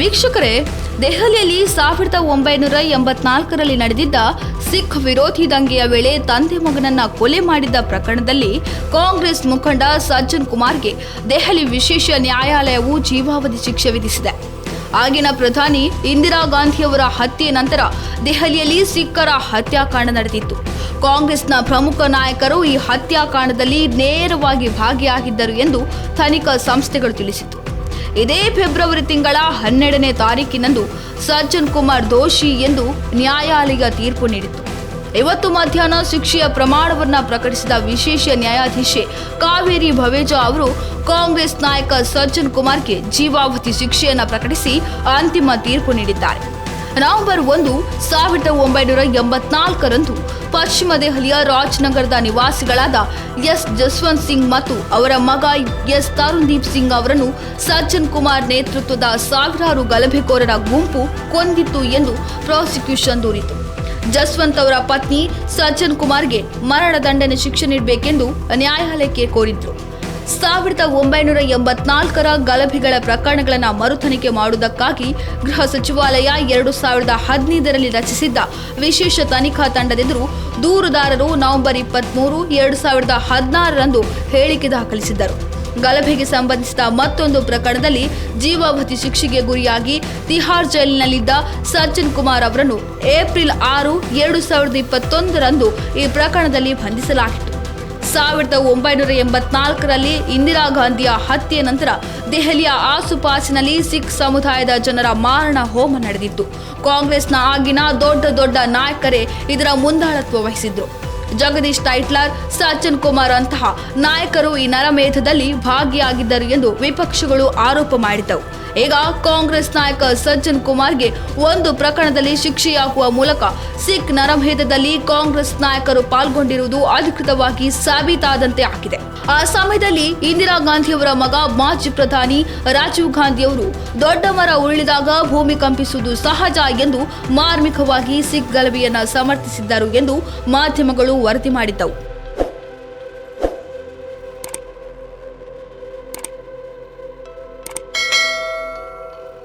ವೀಕ್ಷಕರೇ, ದೆಹಲಿಯಲ್ಲಿ ಸಾವಿರದ ಒಂಬೈನೂರ ಎಂಬತ್ನಾಲ್ಕರಲ್ಲಿ ನಡೆದಿದ್ದ ಸಿಖ್ ವಿರೋಧಿ ದಂಗೆಯ ವೇಳೆ ತಂದೆ ಮಗನನ್ನ ಕೊಲೆ ಮಾಡಿದ್ದ ಪ್ರಕರಣದಲ್ಲಿ ಕಾಂಗ್ರೆಸ್ ಮುಖಂಡ ಸಜ್ಜನ್ ಕುಮಾರ್ಗೆ ದೆಹಲಿ ವಿಶೇಷ ನ್ಯಾಯಾಲಯವು ಜೀವಾವಧಿ ಶಿಕ್ಷೆ ವಿಧಿಸಿದೆ. ಆಗಿನ ಪ್ರಧಾನಿ ಇಂದಿರಾ ಗಾಂಧಿಯವರ ಹತ್ಯೆ ನಂತರ ದೆಹಲಿಯಲ್ಲಿ ಸಿಖ್ಖರ ಹತ್ಯಾಕಾಂಡ ನಡೆದಿತ್ತು. ಕಾಂಗ್ರೆಸ್ನ ಪ್ರಮುಖ ನಾಯಕರು ಈ ಹತ್ಯಾಕಾಂಡದಲ್ಲಿ ನೇರವಾಗಿ ಭಾಗಿಯಾಗಿದ್ದರು ಎಂದು ತನಿಖಾ ಸಂಸ್ಥೆಗಳು ತಿಳಿಸಿತು ಇದೇ ಫೆಬ್ರವರಿ ತಿಂಗಳ ಹನ್ನೆರಡನೇ ತಾರೀಕಿನಂದು ಸಜ್ಜನ್ ಕುಮಾರ್ ದೋಷಿ ಎಂದು ನ್ಯಾಯಾಲಯ ತೀರ್ಪು ನೀಡಿತ್ತು. ಇವತ್ತು ಮಧ್ಯಾಹ್ನ ಶಿಕ್ಷೆಯ ಪ್ರಮಾಣವನ್ನ ಪ್ರಕಟಿಸಿದ ವಿಶೇಷ ನ್ಯಾಯಾಧೀಶೆ ಕಾವೇರಿ ಭವೇಜಾ ಅವರು ಕಾಂಗ್ರೆಸ್ ನಾಯಕ ಸಜ್ಜನ್ ಕುಮಾರ್ಗೆ ಜೀವಾವಧಿ ಶಿಕ್ಷೆಯನ್ನ ಪ್ರಕಟಿಸಿ ಅಂತಿಮ ತೀರ್ಪು ನೀಡಿದ್ದಾರೆ. ನವೆಂಬರ್ ಒಂದು, ಸಾವಿರದ ಒಂಬೈನೂರ ಎಂಬತ್ನಾಲ್ಕರಂದು ಪಶ್ಚಿಮ ದೆಹಲಿಯ ರಾಜ್ನಗರದ ನಿವಾಸಿಗಳಾದ ಎಸ್. ಜಸ್ವಂತ್ ಸಿಂಗ್ ಮತ್ತು ಅವರ ಮಗ ಎಸ್. ತರುಣ್ದೀಪ್ ಸಿಂಗ್ ಅವರನ್ನು ಸಜ್ಜನ್ ಕುಮಾರ್ ನೇತೃತ್ವದ ಸಾವಿರಾರು ಗಲಭೆಕೋರರ ಗುಂಪು ಕೊಂದಿತ್ತು ಎಂದು ಪ್ರಾಸಿಕ್ಯೂಷನ್ ದೂರಿತು. ಜಸ್ವಂತ್ ಅವರ ಪತ್ನಿ ಸಜ್ಜನ್ ಕುಮಾರ್ಗೆ ಮರಣದಂಡನೆ ಶಿಕ್ಷೆ ನೀಡಬೇಕೆಂದು ನ್ಯಾಯಾಲಯಕ್ಕೆ ಕೋರಿದ್ರು. ಸಾವಿರದ ಒಂಬೈನೂರ ಎಂಬತ್ನಾಲ್ಕರ ಗಲಭೆಗಳ ಪ್ರಕರಣಗಳನ್ನು ಮರುತನಿಖೆ ಮಾಡುವುದಕ್ಕಾಗಿ ಗೃಹ ಸಚಿವಾಲಯ ಎರಡು ಸಾವಿರದ ಹದಿನೈದರಲ್ಲಿ ರಚಿಸಿದ್ದ ವಿಶೇಷ ತನಿಖಾ ತಂಡದೆದುರು ದೂರುದಾರರು ನವೆಂಬರ್ ಇಪ್ಪತ್ತ್ಮೂರು ಎರಡು ಸಾವಿರದ ಹದಿನಾರರಂದು ಹೇಳಿಕೆ ದಾಖಲಿಸಿದ್ದರು. ಗಲಭೆಗೆ ಸಂಬಂಧಿಸಿದ ಮತ್ತೊಂದು ಪ್ರಕರಣದಲ್ಲಿ ಜೀವಾವಧಿ ಶಿಕ್ಷೆಗೆ ಗುರಿಯಾಗಿ ತಿಹಾರ್ ಜೈಲಿನಲ್ಲಿದ್ದ ಸಜ್ಜನ್ ಕುಮಾರ್ ಅವರನ್ನು ಏಪ್ರಿಲ್ ಆರು, ಎರಡು ಸಾವಿರದ ಇಪ್ಪತ್ತೊಂದರಂದು ಈ ಪ್ರಕರಣದಲ್ಲಿ ಬಂಧಿಸಲಾಗಿತ್ತು. ಸಾವಿರದ ಒಂಬೈನೂರ ಎಂಬತ್ನಾಲ್ಕರಲ್ಲಿ ಇಂದಿರಾ ಗಾಂಧಿಯ ಹತ್ಯೆ ನಂತರ ದೆಹಲಿಯ ಆಸುಪಾಸಿನಲ್ಲಿ ಸಿಖ್ ಸಮುದಾಯದ ಜನರ ಮಾರಣ ಹೋಮ ನಡೆದಿತ್ತು. ಕಾಂಗ್ರೆಸ್ನ ಆಗಿನ ದೊಡ್ಡ ದೊಡ್ಡ ನಾಯಕರೇ ಇದರ ಮುಂದಾಳತ್ವ ವಹಿಸಿದ್ರು. ಜಗದೀಶ್ ಟೈಟ್ಲರ್ ಸಜ್ಜನ್ ಕುಮಾರ್ ಅಂತಹ ನಾಯಕರು ಈ ನರಮೇಧದಲ್ಲಿ ಭಾಗಿಯಾಗಿದ್ದರು ಎಂದು ವಿಪಕ್ಷಗಳು ಆರೋಪ ಮಾಡಿದ್ದವು. ಈಗ ಕಾಂಗ್ರೆಸ್ ನಾಯಕ ಸಜ್ಜನ್ ಕುಮಾರ್ಗೆ ಒಂದು ಪ್ರಕರಣದಲ್ಲಿ ಶಿಕ್ಷೆಯಾಗುವ ಮೂಲಕ ಸಿಖ್ ನರಭೇದದಲ್ಲಿ ಕಾಂಗ್ರೆಸ್ ನಾಯಕರು ಪಾಲ್ಗೊಂಡಿರುವುದು ಅಧಿಕೃತವಾಗಿ ಸಾಬೀತಾದಂತೆ ಆಗಿದೆ. ಆ ಸಮಯದಲ್ಲಿ ಇಂದಿರಾ ಗಾಂಧಿಯವರ ಮಗ ಮಾಜಿ ಪ್ರಧಾನಿ ರಾಜೀವ್ ಗಾಂಧಿಯವರು ದೊಡ್ಡ ಮರ ಉರುಳಿದಾಗ ಭೂಮಿ ಕಂಪಿಸುವುದು ಸಹಜ ಎಂದು ಮಾರ್ಮಿಕವಾಗಿ ಸಿಖ್ ಗಲಭೆಯನ್ನ ಸಮರ್ಥಿಸಿದ್ದರು ಎಂದು ಮಾಧ್ಯಮಗಳು ವರದಿ ಮಾಡಿದ್ದವು.